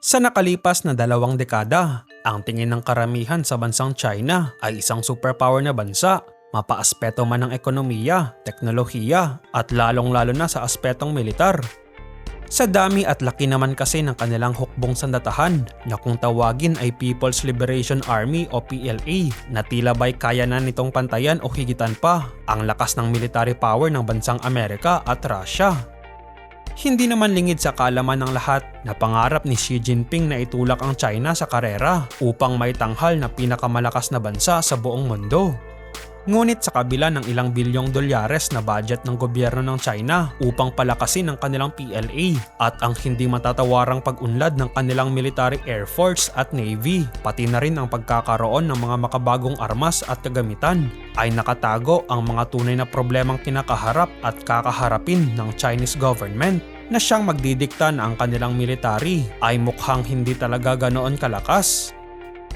Sa nakalipas na dalawang dekada, ang tingin ng karamihan sa bansang China ay isang superpower na bansa, mapaaspeto man ng ekonomiya, teknolohiya at lalong-lalo na sa aspetong militar. Sa dami at laki naman kasi ng kanilang hukbong sandatahan na kung tawagin ay People's Liberation Army o PLA na tila ba'y kaya na nitong pantayan o higitan pa ang lakas ng military power ng bansang Amerika at Russia. Hindi naman lingid sa kalaman ng lahat na pangarap ni Xi Jinping na itulak ang China sa karera upang may tanghal na pinakamalakas na bansa sa buong mundo. Ngunit sa kabila ng ilang bilyong dolyares na budget ng gobyerno ng China upang palakasin ang kanilang PLA at ang hindi matatawarang pag-unlad ng kanilang military air force at navy, pati na rin ang pagkakaroon ng mga makabagong armas at kagamitan, ay nakatago ang mga tunay na problemang kinakaharap at kakaharapin ng Chinese government na siyang magdidikta na ang kanilang military ay mukhang hindi talaga ganoon kalakas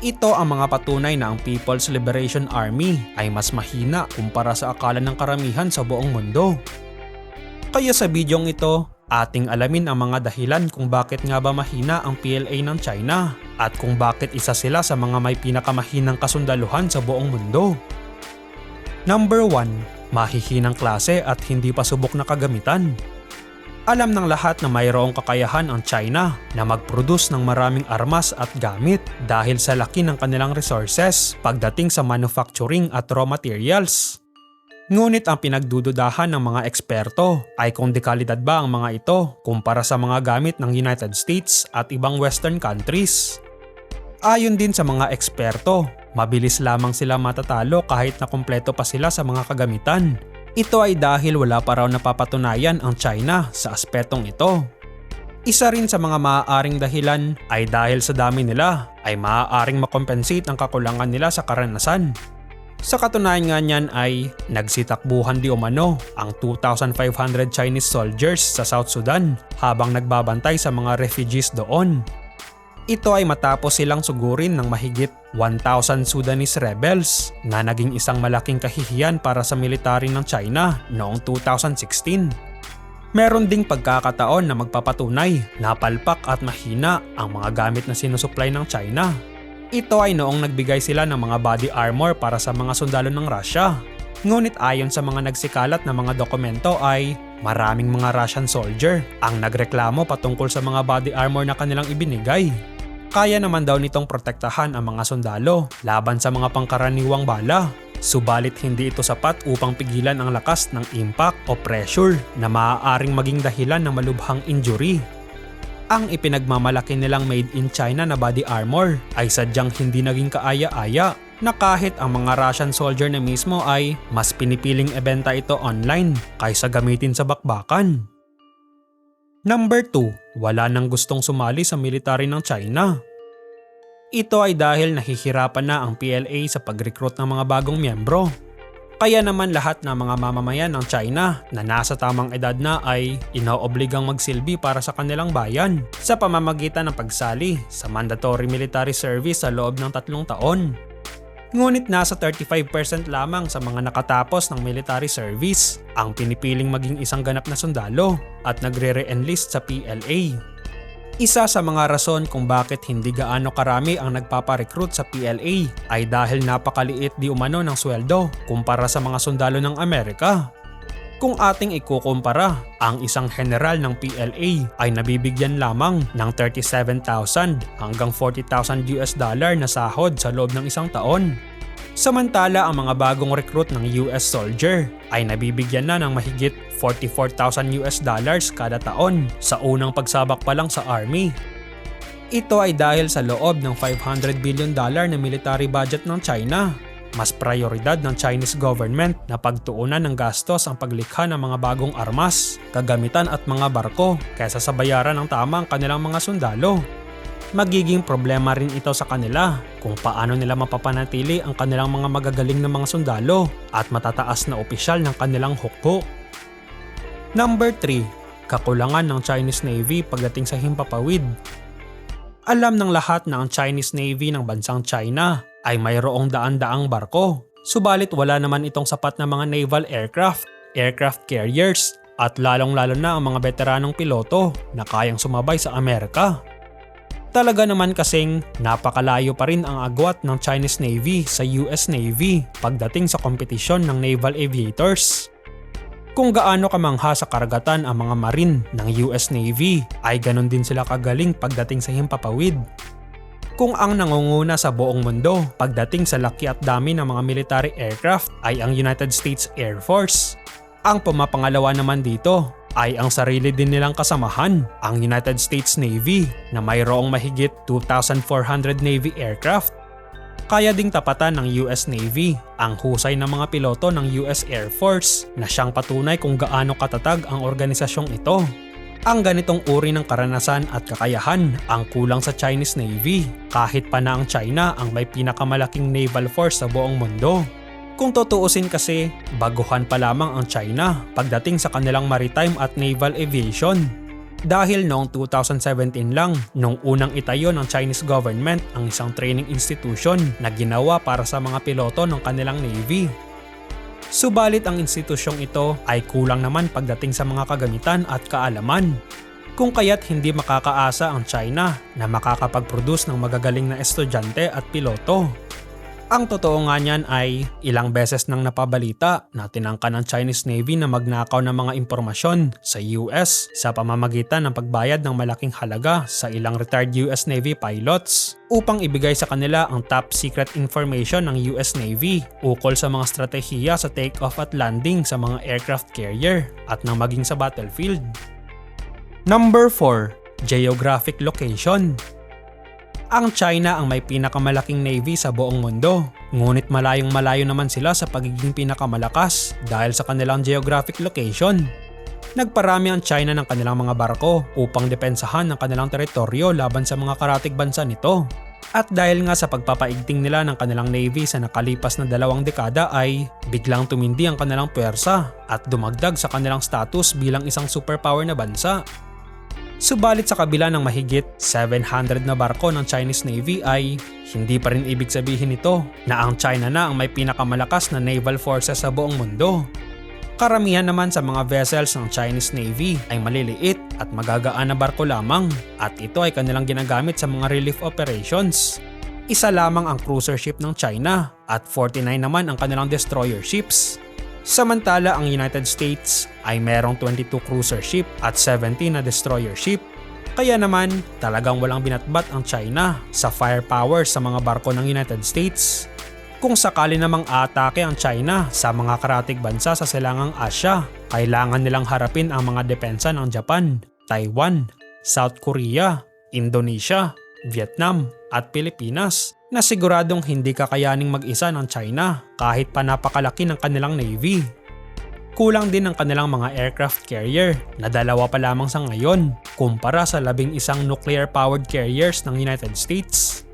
ito ang mga patunay na ang People's Liberation Army ay mas mahina kumpara sa akala ng karamihan sa buong mundo. Kaya sa bidyong ito, ating alamin ang mga dahilan kung bakit nga ba mahina ang PLA ng China at kung bakit isa sila sa mga may pinakamahinang kasundaluhan sa buong mundo. Number 1. Mahihinang klase at hindi pa subok na kagamitan. Alam ng lahat na mayroong kakayahan ang China na mag-produce ng maraming armas at gamit dahil sa laki ng kanilang resources pagdating sa manufacturing at raw materials. Ngunit ang pinagdududahan ng mga eksperto ay kung dekalidad ba ang mga ito kumpara sa mga gamit ng United States at ibang western countries. Ayon din sa mga eksperto, mabilis lamang sila matatalo kahit na kumpleto pa sila sa mga kagamitan ito ay dahil wala pa raw napapatunayan ang China sa aspetong ito. Isa rin sa mga maaaring dahilan ay dahil sa dami nila ay maaaring makompensate ang kakulangan nila sa karanasan. Sa katunayan nga niyan ay nagsitakbuhan di umano ang 2,500 Chinese soldiers sa South Sudan habang nagbabantay sa mga refugees doon. Ito ay matapos silang sugurin ng mahigit 1,000 Sudanese rebels na naging isang malaking kahihiyan para sa military ng China noong 2016. Meron ding pagkakataon na magpapatunay na palpak at mahina ang mga gamit na sinusupply ng China. Ito ay noong nagbigay sila ng mga body armor para sa mga sundalo ng Russia. Ngunit ayon sa mga nagsikalat na mga dokumento ay maraming mga Russian soldier ang nagreklamo patungkol sa mga body armor na kanilang ibinigay kaya naman daw nitong protektahan ang mga sundalo laban sa mga pangkaraniwang bala. Subalit hindi ito sapat upang pigilan ang lakas ng impact o pressure na maaaring maging dahilan ng malubhang injury. Ang ipinagmamalaki nilang made in China na body armor ay sadyang hindi naging kaaya-aya na kahit ang mga Russian soldier na mismo ay mas pinipiling ebenta ito online kaysa gamitin sa bakbakan. Number 2, wala nang gustong sumali sa military ng China. Ito ay dahil nahihirapan na ang PLA sa pag-recruit ng mga bagong miyembro. Kaya naman lahat ng mga mamamayan ng China na nasa tamang edad na ay inaobligang magsilbi para sa kanilang bayan sa pamamagitan ng pagsali sa mandatory military service sa loob ng tatlong taon. Ngunit nasa 35% lamang sa mga nakatapos ng military service ang pinipiling maging isang ganap na sundalo at nagre-re-enlist sa PLA. Isa sa mga rason kung bakit hindi gaano karami ang nagpaparecruit sa PLA ay dahil napakaliit di umano ng sweldo kumpara sa mga sundalo ng Amerika. Kung ating ikukumpara, ang isang general ng PLA ay nabibigyan lamang ng 37,000 hanggang 40,000 US dollar na sahod sa loob ng isang taon. Samantala ang mga bagong recruit ng US soldier ay nabibigyan na ng mahigit 44,000 US dollars kada taon sa unang pagsabak pa lang sa army. Ito ay dahil sa loob ng 500 billion dollar na military budget ng China mas prioridad ng Chinese government na pagtuunan ng gastos ang paglikha ng mga bagong armas, kagamitan at mga barko kaysa sa bayaran ng tama ang kanilang mga sundalo. Magiging problema rin ito sa kanila kung paano nila mapapanatili ang kanilang mga magagaling na mga sundalo at matataas na opisyal ng kanilang hukbo. Number 3. Kakulangan ng Chinese Navy pagdating sa himpapawid. Alam ng lahat na ang Chinese Navy ng bansang China ay mayroong daan-daang barko. Subalit wala naman itong sapat na mga naval aircraft, aircraft carriers, at lalong-lalo na ang mga veteranong piloto na kayang sumabay sa Amerika. Talaga naman kasing napakalayo pa rin ang agwat ng Chinese Navy sa US Navy pagdating sa kompetisyon ng naval aviators. Kung gaano kamangha sa karagatan ang mga marine ng US Navy ay ganon din sila kagaling pagdating sa himpapawid. Kung ang nangunguna sa buong mundo pagdating sa laki at dami ng mga military aircraft ay ang United States Air Force, ang pumapangalawa naman dito ay ang sarili din nilang kasamahan, ang United States Navy na mayroong mahigit 2,400 Navy aircraft. Kaya ding tapatan ng US Navy ang husay ng mga piloto ng US Air Force na siyang patunay kung gaano katatag ang organisasyong ito. Ang ganitong uri ng karanasan at kakayahan ang kulang sa Chinese Navy kahit pa na ang China ang may pinakamalaking naval force sa buong mundo. Kung tutuusin kasi, baguhan pa lamang ang China pagdating sa kanilang maritime at naval aviation. Dahil noong 2017 lang, nung unang itayo ng Chinese government ang isang training institution na ginawa para sa mga piloto ng kanilang navy. Subalit ang institusyong ito ay kulang naman pagdating sa mga kagamitan at kaalaman. Kung kaya't hindi makakaasa ang China na makakapag-produce ng magagaling na estudyante at piloto. Ang totoo nga niyan ay ilang beses nang napabalita na tinangka ng Chinese Navy na magnakaw ng mga impormasyon sa US sa pamamagitan ng pagbayad ng malaking halaga sa ilang retired US Navy pilots upang ibigay sa kanila ang top secret information ng US Navy ukol sa mga strategiya sa take-off at landing sa mga aircraft carrier at nang maging sa battlefield. Number 4. Geographic Location ang China ang may pinakamalaking navy sa buong mundo, ngunit malayong malayo naman sila sa pagiging pinakamalakas dahil sa kanilang geographic location. Nagparami ang China ng kanilang mga barko upang depensahan ng kanilang teritoryo laban sa mga karatig bansa nito. At dahil nga sa pagpapaigting nila ng kanilang navy sa nakalipas na dalawang dekada ay biglang tumindi ang kanilang puwersa at dumagdag sa kanilang status bilang isang superpower na bansa. Subalit sa kabila ng mahigit 700 na barko ng Chinese Navy ay hindi pa rin ibig sabihin nito na ang China na ang may pinakamalakas na naval forces sa buong mundo. Karamihan naman sa mga vessels ng Chinese Navy ay maliliit at magagaan na barko lamang at ito ay kanilang ginagamit sa mga relief operations. Isa lamang ang cruiser ship ng China at 49 naman ang kanilang destroyer ships. Samantala ang United States ay merong 22 cruiser ship at 17 na destroyer ship. Kaya naman talagang walang binatbat ang China sa firepower sa mga barko ng United States. Kung sakali namang atake ang China sa mga karatig bansa sa silangang Asya, kailangan nilang harapin ang mga depensa ng Japan, Taiwan, South Korea, Indonesia, Vietnam at Pilipinas na siguradong hindi kakayaning mag-isa ng China kahit pa napakalaki ng kanilang navy. Kulang din ang kanilang mga aircraft carrier na dalawa pa lamang sa ngayon kumpara sa labing isang nuclear-powered carriers ng United States.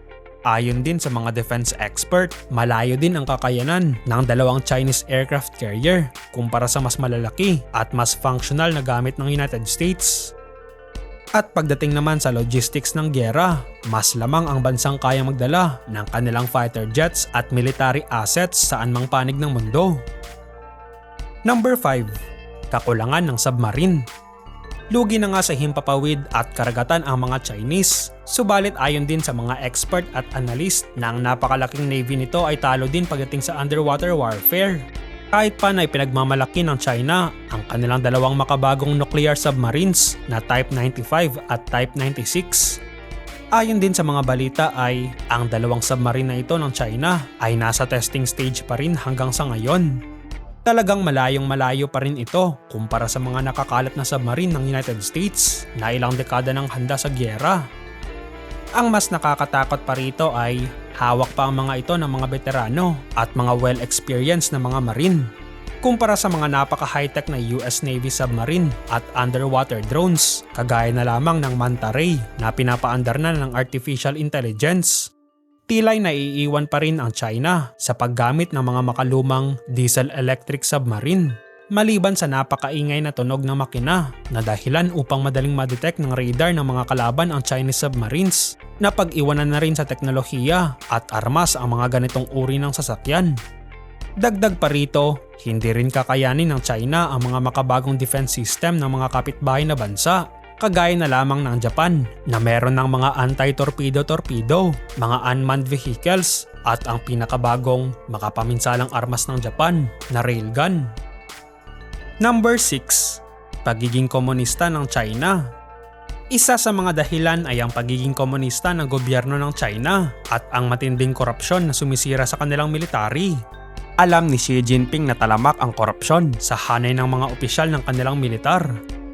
Ayon din sa mga defense expert, malayo din ang kakayanan ng dalawang Chinese aircraft carrier kumpara sa mas malalaki at mas functional na gamit ng United States. At pagdating naman sa logistics ng gyera, mas lamang ang bansang kaya magdala ng kanilang fighter jets at military assets saan mang panig ng mundo. Number 5. Kakulangan ng submarine. Lugi na nga sa himpapawid at karagatan ang mga Chinese. Subalit ayon din sa mga expert at analyst na ang napakalaking navy nito ay talo din pagdating sa underwater warfare. Kahit pa na ipinagmamalaki ng China ang kanilang dalawang makabagong nuclear submarines na Type 95 at Type 96. Ayon din sa mga balita ay ang dalawang submarine na ito ng China ay nasa testing stage pa rin hanggang sa ngayon. Talagang malayong malayo pa rin ito kumpara sa mga nakakalat na submarine ng United States na ilang dekada ng handa sa gyera. Ang mas nakakatakot pa rito ay hawak pa ang mga ito ng mga veterano at mga well-experienced na mga marine. Kumpara sa mga napaka-high-tech na US Navy submarine at underwater drones, kagaya na lamang ng Manta Ray na pinapaandar na ng artificial intelligence. Tilay naiiwan pa rin ang China sa paggamit ng mga makalumang diesel-electric submarine maliban sa napakaingay na tunog ng makina na dahilan upang madaling madetect ng radar ng mga kalaban ang Chinese submarines na pag-iwanan na rin sa teknolohiya at armas ang mga ganitong uri ng sasakyan. Dagdag pa rito, hindi rin kakayanin ng China ang mga makabagong defense system ng mga kapitbahay na bansa Kagaya na lamang ng Japan na meron ng mga anti-torpedo-torpedo, mga unmanned vehicles at ang pinakabagong makapaminsalang armas ng Japan na railgun. Number 6. Pagiging komunista ng China isa sa mga dahilan ay ang pagiging komunista ng gobyerno ng China at ang matinding korupsyon na sumisira sa kanilang military. Alam ni Xi Jinping na talamak ang korupsyon sa hanay ng mga opisyal ng kanilang militar.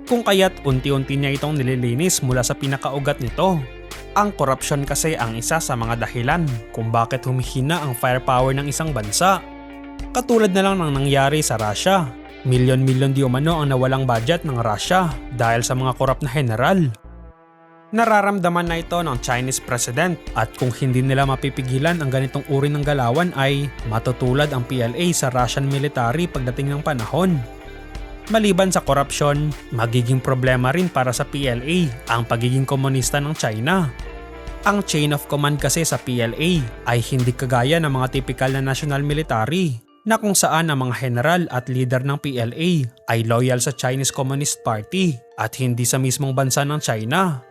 Kung kaya't unti-unti niya itong nililinis mula sa pinakaugat nito. Ang korupsyon kasi ang isa sa mga dahilan kung bakit humihina ang firepower ng isang bansa. Katulad na lang ng nangyari sa Russia. Milyon-milyon di umano ang nawalang budget ng Russia dahil sa mga korap na general. Nararamdaman na ito ng Chinese President at kung hindi nila mapipigilan ang ganitong uri ng galawan ay matutulad ang PLA sa Russian military pagdating ng panahon. Maliban sa korupsyon, magiging problema rin para sa PLA ang pagiging komunista ng China. Ang chain of command kasi sa PLA ay hindi kagaya ng mga typical na national military na kung saan ang mga general at leader ng PLA ay loyal sa Chinese Communist Party at hindi sa mismong bansa ng China.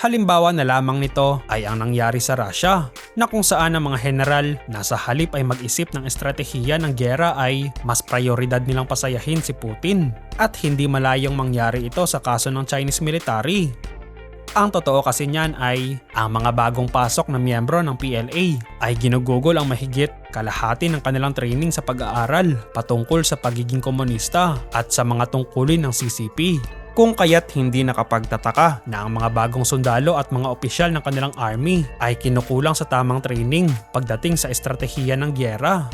Halimbawa na lamang nito ay ang nangyari sa Russia na kung saan ang mga general na sa halip ay mag-isip ng estratehiya ng gera ay mas prioridad nilang pasayahin si Putin at hindi malayong mangyari ito sa kaso ng Chinese military. Ang totoo kasi niyan ay ang mga bagong pasok na miyembro ng PLA ay ginugugol ang mahigit kalahati ng kanilang training sa pag-aaral patungkol sa pagiging komunista at sa mga tungkulin ng CCP kung kaya't hindi nakapagtataka na ang mga bagong sundalo at mga opisyal ng kanilang army ay kinukulang sa tamang training pagdating sa estratehiya ng gyera.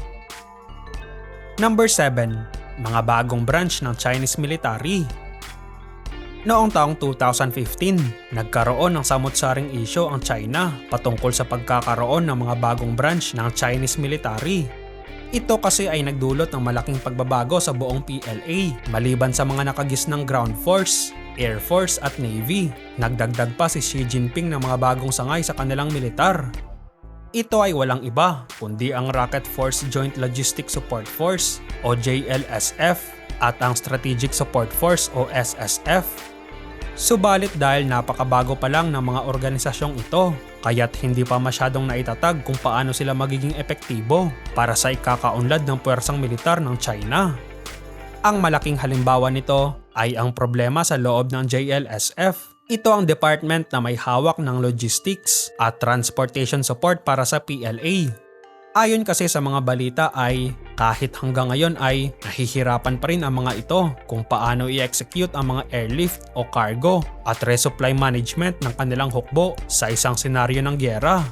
Number 7. Mga bagong branch ng Chinese military Noong taong 2015, nagkaroon ng samot-saring issue ang China patungkol sa pagkakaroon ng mga bagong branch ng Chinese military ito kasi ay nagdulot ng malaking pagbabago sa buong PLA maliban sa mga nakagis ng ground force, air force at navy. Nagdagdag pa si Xi Jinping ng mga bagong sangay sa kanilang militar. Ito ay walang iba kundi ang Rocket Force Joint Logistic Support Force o JLSF at ang Strategic Support Force o SSF. Subalit dahil napakabago pa lang ng mga organisasyong ito, kaya't hindi pa masyadong naitatag kung paano sila magiging epektibo para sa ikakaunlad ng puwersang militar ng China. Ang malaking halimbawa nito ay ang problema sa loob ng JLSF. Ito ang department na may hawak ng logistics at transportation support para sa PLA Ayon kasi sa mga balita ay kahit hanggang ngayon ay nahihirapan pa rin ang mga ito kung paano i-execute ang mga airlift o cargo at resupply management ng kanilang hukbo sa isang senaryo ng gyera.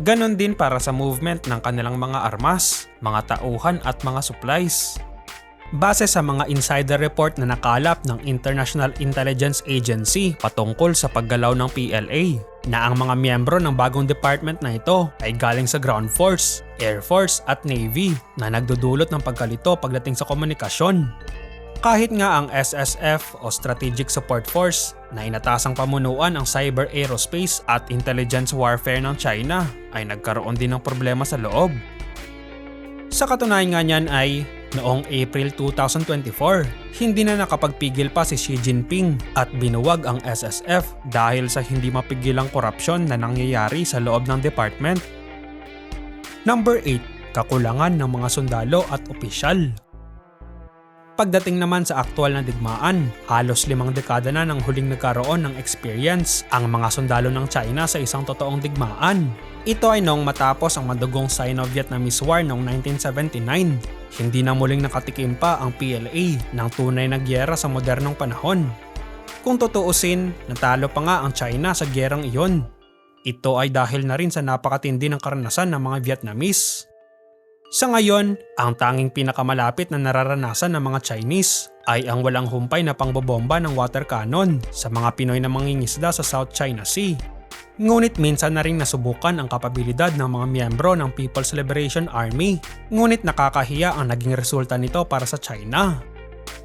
Ganon din para sa movement ng kanilang mga armas, mga tauhan at mga supplies. Base sa mga insider report na nakalap ng International Intelligence Agency patungkol sa paggalaw ng PLA, na ang mga miyembro ng bagong department na ito ay galing sa Ground Force, Air Force at Navy na nagdudulot ng pagkalito pagdating sa komunikasyon. Kahit nga ang SSF o Strategic Support Force na inatasang pamunuan ang cyber aerospace at intelligence warfare ng China ay nagkaroon din ng problema sa loob. Sa katunayan nga niyan ay Noong April 2024, hindi na nakapagpigil pa si Xi Jinping at binuwag ang SSF dahil sa hindi mapigilang korupsyon na nangyayari sa loob ng department. Number 8. Kakulangan ng mga sundalo at opisyal. Pagdating naman sa aktwal na digmaan, halos limang dekada na nang huling nagkaroon ng experience ang mga sundalo ng China sa isang totoong digmaan. Ito ay noong matapos ang madugong Sino-Vietnamese War noong 1979 hindi na muling nakatikim pa ang PLA ng tunay na gyera sa modernong panahon. Kung tutuusin, natalo pa nga ang China sa gyerang iyon. Ito ay dahil na rin sa napakatindi ng karanasan ng mga Vietnamese. Sa ngayon, ang tanging pinakamalapit na nararanasan ng mga Chinese ay ang walang humpay na pangbobomba ng water cannon sa mga Pinoy na mangingisda sa South China Sea Ngunit minsan na rin nasubukan ang kapabilidad ng mga miyembro ng People's Liberation Army. Ngunit nakakahiya ang naging resulta nito para sa China.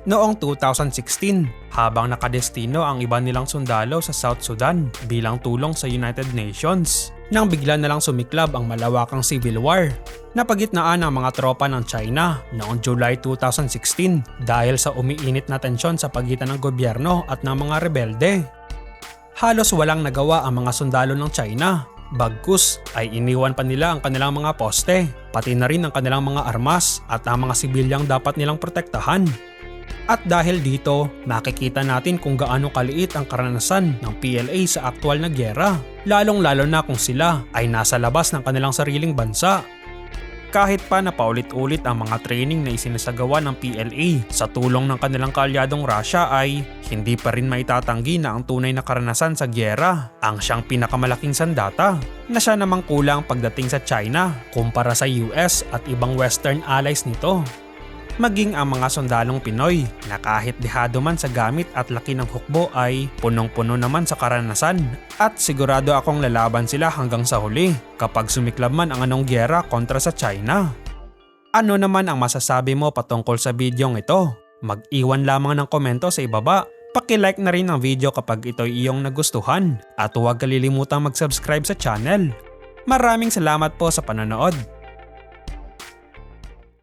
Noong 2016 habang nakadestino ang iba nilang sundalo sa South Sudan bilang tulong sa United Nations nang bigla na lang sumiklab ang malawakang civil war na pagitnaan ng mga tropa ng China noong July 2016 dahil sa umiinit na tensyon sa pagitan ng gobyerno at ng mga rebelde. Halos walang nagawa ang mga sundalo ng China. Bagkus ay iniwan pa nila ang kanilang mga poste, pati na rin ang kanilang mga armas at ang mga sibilyang dapat nilang protektahan. At dahil dito, makikita natin kung gaano kaliit ang karanasan ng PLA sa aktwal na gyera, lalong-lalo na kung sila ay nasa labas ng kanilang sariling bansa. Kahit pa na paulit-ulit ang mga training na isinasagawa ng PLA sa tulong ng kanilang kaalyadong Russia ay hindi pa rin maitatanggi na ang tunay na karanasan sa gyera ang siyang pinakamalaking sandata na siya namang kulang pagdating sa China kumpara sa US at ibang western allies nito maging ang mga sundalong Pinoy na kahit dehado man sa gamit at laki ng hukbo ay punong-puno naman sa karanasan at sigurado akong lalaban sila hanggang sa huli kapag sumiklab man ang anong gyera kontra sa China. Ano naman ang masasabi mo patungkol sa bidyong ito? Mag-iwan lamang ng komento sa ibaba. Paki-like na rin ang video kapag ito'y iyong nagustuhan at huwag kalilimutang mag-subscribe sa channel. Maraming salamat po sa panonood.